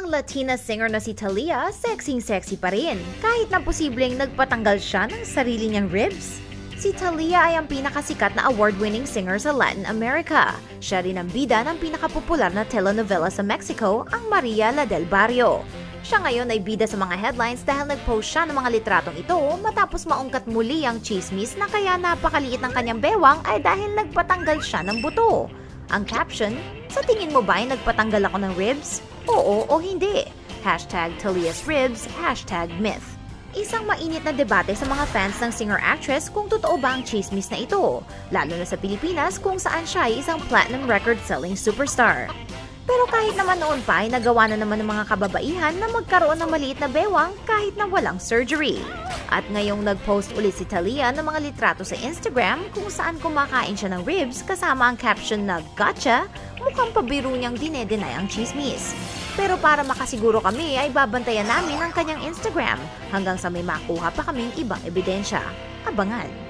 Ang Latina singer na si Talia, sexy-sexy pa rin, kahit na posibleng nagpatanggal siya ng sarili niyang ribs. Si Talia ay ang pinakasikat na award-winning singer sa Latin America. Siya rin ang bida ng pinakapopular na telenovela sa Mexico, ang Maria la del Barrio. Siya ngayon ay bida sa mga headlines dahil nag-post siya ng mga litratong ito matapos maungkat muli ang chismis na kaya napakaliit ng kanyang bewang ay dahil nagpatanggal siya ng buto. Ang caption, sa tingin mo ba ay nagpatanggal ako ng ribs? Oo o hindi. Hashtag Talia's Ribs, hashtag myth. Isang mainit na debate sa mga fans ng singer-actress kung totoo ba ang chismis na ito, lalo na sa Pilipinas kung saan siya ay isang platinum record-selling superstar. Pero kahit naman noon pa ay nagawa na naman ng mga kababaihan na magkaroon ng maliit na bewang kahit na walang surgery. At ngayong nag-post ulit si Talia ng mga litrato sa Instagram kung saan kumakain siya ng ribs kasama ang caption na Gotcha, mukhang pabiro niyang dinedenay ang chismis. Pero para makasiguro kami ay babantayan namin ang kanyang Instagram hanggang sa may makuha pa kaming ibang ebidensya. Abangan!